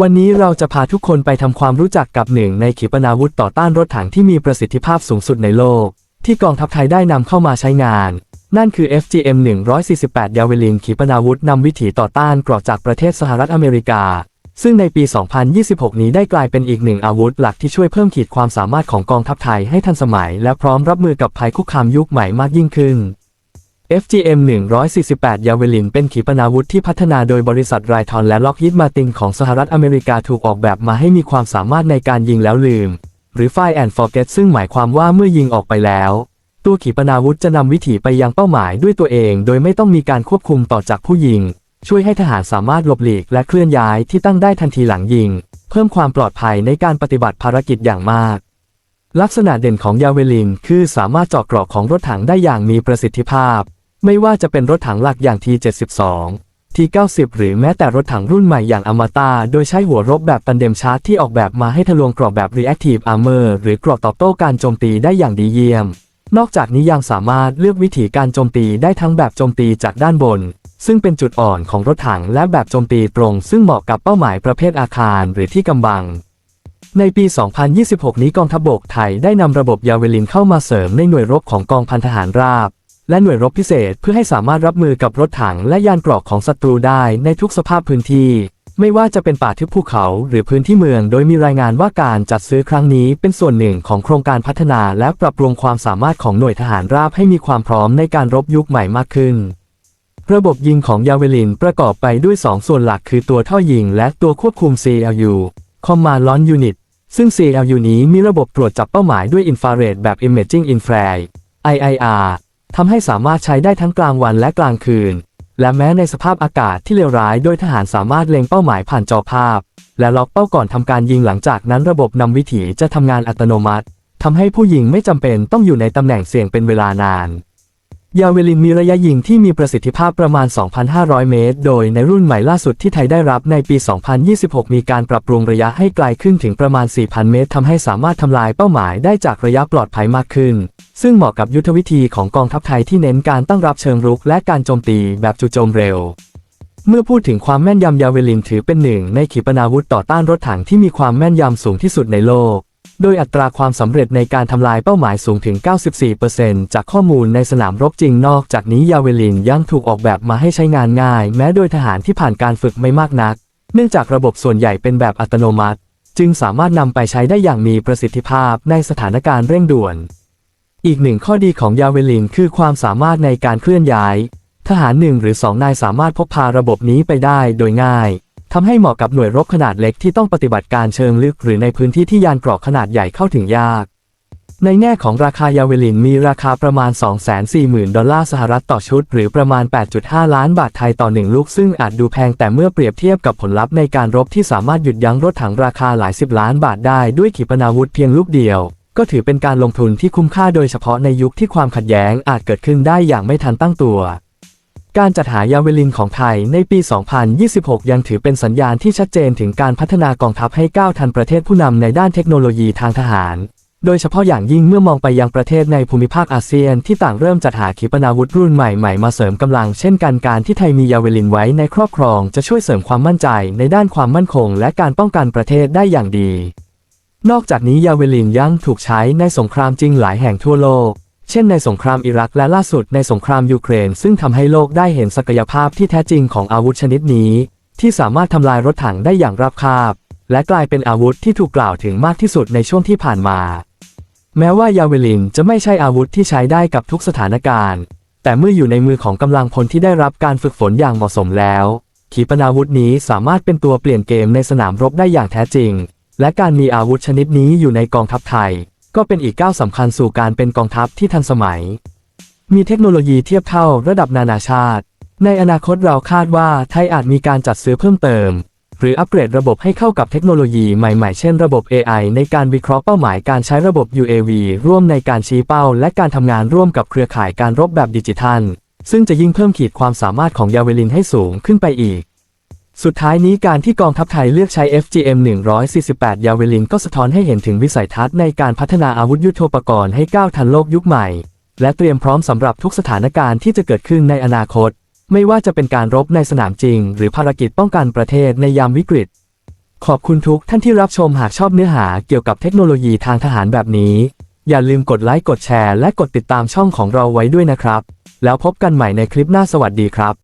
วันนี้เราจะพาทุกคนไปทำความรู้จักกับหนึ่งในขีปนาวุธต่อต้านรถถังที่มีประสิทธิภาพสูงสุดในโลก ที่กองทัพไทยได้นำเข้ามาใช้งาน นั่นคือ FGM 148ยาเวลินขีปนาวุธนำวิถีต่อต้านกรอกจากประเทศสหรัฐอเมริกา ซึ่งในปี 2026 นี้ได้กลายเป็นอีกหนึ่งอาวุธหลักที่ช่วยเพิ่มขีดความสามารถของกองทัพไทยให้ทันสมัย และพร้อมรับมือกับภัยคุกคามยุคใหม่มากยิ่งขึ้น FGM 148 ยาเวลินเป็นขีปนาวุธที่พัฒนาโดยบริษัทไรทอนและล็อกฮิดมาตินของสหรัฐอเมริกาถูกออกแบบมาให้มีความสามารถในการยิงแล้วลืม หรือ Fire and Forget ซึ่งหมายความว่าเมื่อยิงออกไปแล้ว ตัวขีปนาวุธจะนำวิถีไปยังเป้าหมายด้วยตัวเอง โดยไม่ต้องมีการควบคุมต่อจากผู้ยิง ช่วยให้ทหารสามารถหลบหลีกและเคลื่อนย้ายที่ตั้งได้ทันทีหลังยิง เพิ่มความปลอดภัยในการปฏิบัติภารกิจอย่างมาก ลักษณะเด่นของยาเวลินคือสามารถเจาะเกราะของรถถังได้อย่างมีประสิทธิภาพ ไม่ว่าจะเป็นรถถังหลักอย่าง T72 T90 หรือแม้แต่รถถังรุ่นใหม่อย่างอมตะโดยใช้หัวรบแบบตันเดมชาร์จที่ออกแบบมาให้ทะลวงเกราะแบบ Reactive Armor หรือเกราะตอบโต้การโจมตีได้อย่างดีเยี่ยม นอกจากนี้ยังสามารถเลือกวิธีการโจมตีได้ทั้งแบบโจมตีจากด้านบน ซึ่งเป็นจุดอ่อนของรถถังและแบบโจมตีตรง ซึ่งเหมาะกับเป้าหมายประเภทอาคารหรือที่กำบังในปี 2026 นี้กองทัพบบกไทยได้นำระบบยาเวลินเข้ามาเสริมในหน่วยรบของกองพันทหารราบ และหน่วยรบพิเศษเพื่อให้สามารถรับมือกับรถถังและยานเกราะของศัตรูได้ในทุกสภาพพื้นที่ ไม่ว่าจะเป็นป่าทึบภูเขาหรือพื้นที่เมือง โดยมีรายงานว่าการจัดซื้อครั้งนี้เป็นส่วนหนึ่งของโครงการพัฒนาและปรับปรุงความสามารถของหน่วยทหารราบให้มีความพร้อมในการรบยุคใหม่มากขึ้น ระบบยิงของยาเวลินประกอบไปด้วย 2 ส่วนหลักคือตัวท่อยิงและตัวควบคุม CLU Command Launch Unit ซึ่ง CLU นี้มีระบบตรวจจับเป้าหมายด้วยอินฟราเรดแบบ Imaging Infrared IIR ทำให้สามารถใช้ได้ทั้งกลางวันและกลางคืน และแม้ในสภาพอากาศที่เลวร้ายโดยทหารสามารถเล็งเป้าหมายผ่านจอภาพ และล็อกเป้าก่อนทำการยิงหลังจากนั้นระบบนำวิถีจะทำงานอัตโนมัติทำให้ผู้ยิงไม่จำเป็นต้องอยู่ในตำแหน่งเสี่ยงเป็นเวลานาน ยาเวลินมีระยะยิงที่มีประสิทธิภาพประมาณ 2,500 เมตร โดยในรุ่นใหม่ล่าสุดที่ไทยได้รับในปี 2026 มีการปรับปรุงระยะให้ไกลขึ้นถึงประมาณ 4,000 เมตรทำให้สามารถทำลายเป้าหมายได้จากระยะปลอดภัยมากขึ้น ซึ่งเหมาะกับยุทธวิธีของกองทัพไทยที่เน้นการตั้งรับเชิงรุกและการโจมตีแบบจู่โจมเร็ว เมื่อพูดถึงความแม่นยำยาเวลินถือเป็นหนึ่งในขีปนาวุธต่อต้านรถถังที่มีความแม่นยำสูงที่สุดในโลก โดยอัตราความสำเร็จในการทำลายเป้าหมายสูงถึง 94%จากข้อมูลในสนามรบจริงนอกจากนี้ยาเวลินยังถูกออกแบบมาให้ใช้งานง่าย แม้โดยทหารที่ผ่านการฝึกไม่มากนัก เนื่องจากระบบส่วนใหญ่เป็นแบบอัตโนมัติ จึงสามารถนำไปใช้ได้อย่างมีประสิทธิภาพในสถานการณ์เร่งด่วน อีกหนึ่งข้อดีของยาเวลินคือความสามารถในการเคลื่อนย้าย ทหารหนึ่งหรือสองนายสามารถพกพาระบบนี้ไปได้โดยง่ายทำให้เหมาะกับหน่วยรบขนาดเล็กที่ต้องปฏิบัติการเชิงลึก หรือในพื้นที่ที่ยานเกราะขนาดใหญ่เข้าถึงยาก ในแง่ของราคายาเวลินมีราคาประมาณ 240,000 ดอลลาร์สหรัฐต่อชุด หรือประมาณ 8.5 ล้านบาทไทยต่อหนึ่งลูก ซึ่งอาจดูแพงแต่เมื่อเปรียบเทียบกับผลลัพธ์ในการรบที่สามารถหยุดยั้งรถถังราคาหลายสิบล้านบาทได้ด้วยขีปนาวุธเพียงลูกเดียว ก็ถือเป็นการลงทุนที่คุ้มค่าโดยเฉพาะในยุคที่ความขัดแย้งอาจเกิดขึ้นได้อย่างไม่ทันตั้งตัว การจัดหายาเวลินของไทยในปี 2026 ยังถือเป็นสัญญาณที่ชัดเจนถึงการพัฒนากองทัพให้ก้าวทันประเทศผู้นำในด้านเทคโนโลยีทางทหาร โดยเฉพาะอย่างยิ่งเมื่อมองไปยังประเทศในภูมิภาคอาเซียนที่ต่างเริ่มจัดหาขีปนาวุธรุ่นใหม่ๆ มาเสริมกำลังเช่นกันการที่ไทยมียาเวลินไว้ในครอบครอง จะช่วยเสริมความมั่นใจในด้านความมั่นคง และการป้องกันประเทศได้อย่างดี นอกจากนี้ยาเวลินยังถูกใช้ในสงครามจริงหลายแห่งทั่วโลก เช่นในสงครามอิรักและล่าสุดในสงครามยูเครน ซึ่งทำให้โลกได้เห็นศักยภาพที่แท้จริงของอาวุธชนิดนี้ ที่สามารถทำลายรถถังได้อย่างราบคาบ และกลายเป็นอาวุธที่ถูกกล่าวถึงมากที่สุดในช่วงที่ผ่านมา แม้ว่ายาเวลินจะไม่ใช่อาวุธที่ใช้ได้กับทุกสถานการณ์ แต่เมื่ออยู่ในมือของกำลังพลที่ได้รับการฝึกฝนอย่างเหมาะสมแล้ว ขีปนาวุธนี้สามารถเป็นตัวเปลี่ยนเกมในสนามรบได้อย่างแท้จริง และการมีอาวุธชนิดนี้อยู่ในกองทัพไทย ก็เป็นอีกก้าวสำคัญสู่การเป็นกองทัพที่ทันสมัย มีเทคโนโลยีเทียบเท่าระดับนานาชาติ ในอนาคตเราคาดว่าไทยอาจมีการจัดซื้อเพิ่มเติม หรืออัปเกรดระบบให้เข้ากับเทคโนโลยีใหม่ๆ เช่นระบบ AI ในการวิเคราะห์เป้าหมายการใช้ระบบ UAV ร่วมในการชี้เป้า และการทำงานร่วมกับเครือข่ายการรบแบบดิจิทัล ซึ่งจะยิ่งเพิ่มขีดความสามารถของยาเวลินให้สูงขึ้นไปอีก สุดท้ายนี้การที่กองทัพไทยเลือกใช้ FGM 148 ยาเวลินก็สะท้อนให้เห็นถึงวิสัยทัศน์ในการพัฒนาอาวุธยุโทโธปกรณ์ให้ก้าวทันโลกยุคใหม่ และเตรียมพร้อมสำหรับทุกสถานการณ์ที่จะเกิดขึ้นในอนาคต ไม่ว่าจะเป็นการรบในสนามจริง หรือภารกิจป้องกันประเทศในยามวิกฤต ขอบคุณทุกท่านที่รับชมหากชอบเนื้อหาเกี่ยวกับเทคโนโลยีทางทหารแบบนี้ อย่าลืมกดไลค์กดแชร์ และกดติดตามช่องของเราไว้ด้วยนะครับ แล้วพบกันใหม่ในคลิปหน้าสวัสดีครับ